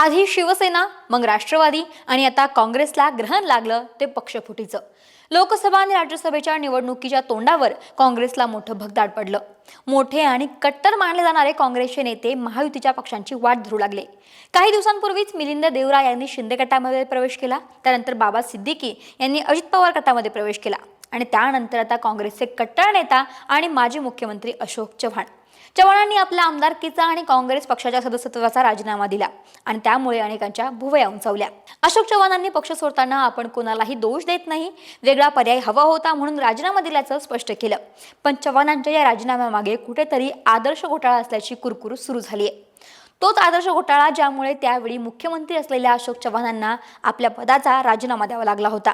आधी शिवसेना मग राष्ट्रवादी आणि आता काँग्रेसला ग्रहण लागलं ते पक्षफुटीचं. लोकसभा आणि राज्यसभेच्या निवडणुकीच्या तोंडावर काँग्रेसला मोठं भगदाड पडलं. मोठे आणि कट्टर मानले जाणारे काँग्रेसचे नेते महायुतीच्या पक्षांची वाट धरू लागले. काही दिवसांपूर्वीच मिलिंद देवरा यांनी शिंदे गटामध्ये प्रवेश केला त्यानंतर बाबा सिद्दीकी यांनी अजित पवार गटामध्ये प्रवेश केला आणि त्यानंतर आता काँग्रेसचे कट्टर नेता आणि माजी मुख्यमंत्री अशोक चव्हाण. चव्हाणांनी आपल्या आमदारकीचा आणि काँग्रेस पक्षाच्या सदस्यत्वाचा राजीनामा दिला आणि त्यामुळे अनेकांच्या भुवया उंचावल्या. अशोक चव्हाणांनी पक्ष सोडताना आपण कोणालाही दोष देत नाही वेगळा पर्याय हवा होता म्हणून राजीनामा दिल्याचं स्पष्ट केलं. पण चव्हाणांच्या या राजीनाम्यामागे कुठेतरी आदर्श घोटाळा असल्याची कुरकुर सुरू झाली आहे तोच आदर्श घोटाळा ज्यामुळे त्यावेळी मुख्यमंत्री असलेल्या अशोक चव्हाणांना आपल्या पदाचा राजीनामा द्यावा लागला होता.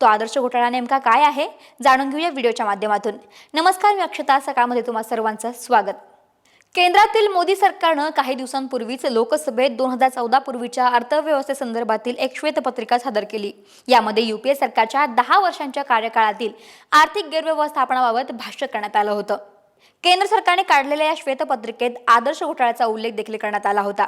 तो आदर्श घोटाळा नेमका काय आहे जाणून घेऊया व्हिडिओच्या माध्यमातून. नमस्कार मी अक्षता. सकाळमध्ये तुम्हा सर्वांचं स्वागत. केंद्रातील मोदी सरकारनं काही दिवसांपूर्वीच लोकसभेत दोन हजार चौदा पूर्वीच्या अर्थव्यवस्थेसंदर्भातील एक श्वेतपत्रिका सादर केली. यामध्ये युपीए सरकारच्या दहा वर्षांच्या कार्यकाळातील आर्थिक गैरव्यवस्थापनाबाबत भाष्य करण्यात आलं होतं. केंद्र सरकारने काढलेल्या या श्वेतपत्रिकेत आदर्श घोटाळ्याचा उल्लेख देखील करण्यात आला होता.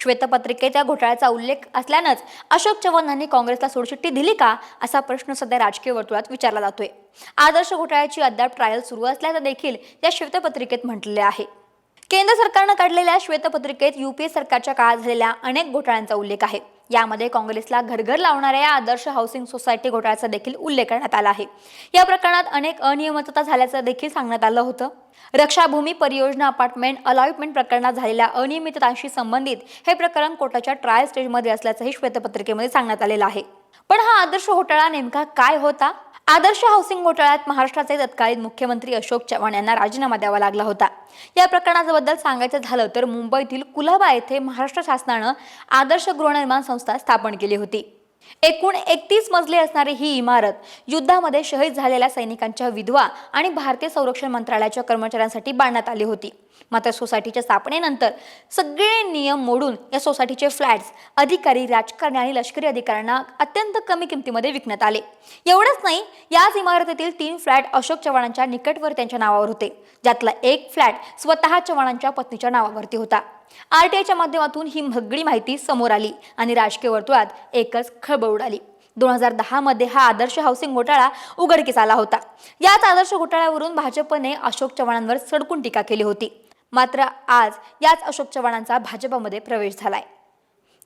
श्वेतपत्रिकेत या घोटाळ्याचा उल्लेख असल्यानंच अशोक चव्हाणांनी काँग्रेसला सोडचिठ्ठी दिली का असा प्रश्न सध्या राजकीय वर्तुळात विचारला जातोय. आदर्श घोटाळ्याची अद्याप ट्रायल सुरू असल्याचं देखील या श्वेतपत्रिकेत म्हटलेले आहे. केंद्र सरकारनं काढलेल्या श्वेतपत्रिकेत युपीए सरकारच्या काळात झालेल्या अनेक घोटाळ्यांचा उल्लेख आहे. यामध्ये काँग्रेसला घरघर लावणाऱ्या या आदर्श हाऊसिंग सोसायटी घोटाळ्याचा देखील उल्लेख करण्यात आला आहे. या प्रकरणात अनेक अनियमितता झाल्याचं देखील सांगण्यात आलं होतं. रक्षाभूमी परियोजना अपार्टमेंट अलॉटमेंट प्रकरणात झालेल्या अनियमिततांशी संबंधित हे प्रकरण कोर्टाच्या ट्रायल स्टेजमध्ये असल्याचंही श्वेतपत्रिकेमध्ये सांगण्यात आलेलं आहे. पण हा आदर्श घोटाळा नेमका काय होता? आदर्श हाऊसिंग घोटाळ्यात महाराष्ट्राचे तत्कालीन मुख्यमंत्री अशोक चव्हाण यांना राजीनामा द्यावा लागला होता. या प्रकरणाबद्दल सांगायचं झालं तर मुंबईतील कुलाबा येथे महाराष्ट्र शासनानं आदर्श गृहनिर्माण संस्था स्थापन केली होती. एकूण एकतीस मजली असणारी ही इमारत युद्धामध्ये शहीद झालेल्या सैनिकांच्या विधवा आणि भारतीय संरक्षण मंत्रालयाच्या कर्मचाऱ्यांसाठी बांधण्यात आली होती. मात्र सोसायटीच्या स्थापनेनंतर सगळे नियम मोडून या सोसायटीचे फ्लॅट्स अधिकारी राजकारणी आणि लष्करी अधिकाऱ्यांना अत्यंत कमी किमतीमध्ये विकण्यात आले. एवढंच नाही याच इमारतीतील तीन फ्लॅट अशोक चव्हाणांच्या निकटवर त्यांच्या नावावर होते. ज्यातला एक फ्लॅट स्वतः चव्हाणांच्या पत्नीच्या नावावरती होता. आरटीआयच्या माध्यमातून ही सगळी माहिती समोर आली आणि राजकीय वर्तुळात एकच खळबळ उडाली. दोन हजार दहामध्ये हा आदर्श हाऊसिंग घोटाळा उघडकीस आला होता. याच आदर्श घोटाळ्यावरून भाजपने अशोक चव्हाणांवर सडकून टीका केली होती. मात्र आज याच अशोक चव्हाणांचा भाजपमध्ये प्रवेश झालाय.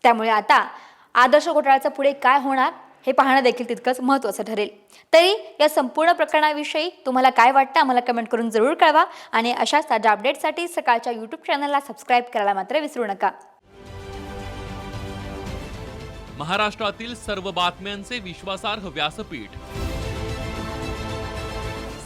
त्यामुळे आता आदर्श घोटाळ्याचं पुढे काय होणार हे पाहणं देखील तितकंच महत्त्वाचं ठरेल. तरी या संपूर्ण प्रकरणाविषयी तुम्हाला काय वाटतं आम्हाला कमेंट करून जरूर कळवा आणि अशाच ताज्या अपडेटसाठी सकाळच्या यूट्यूब चॅनलला सबस्क्राईब करायला मात्र विसरू नका. महाराष्ट्रातील सर्व बातम्यांचे विश्वासार्ह व्यासपीठ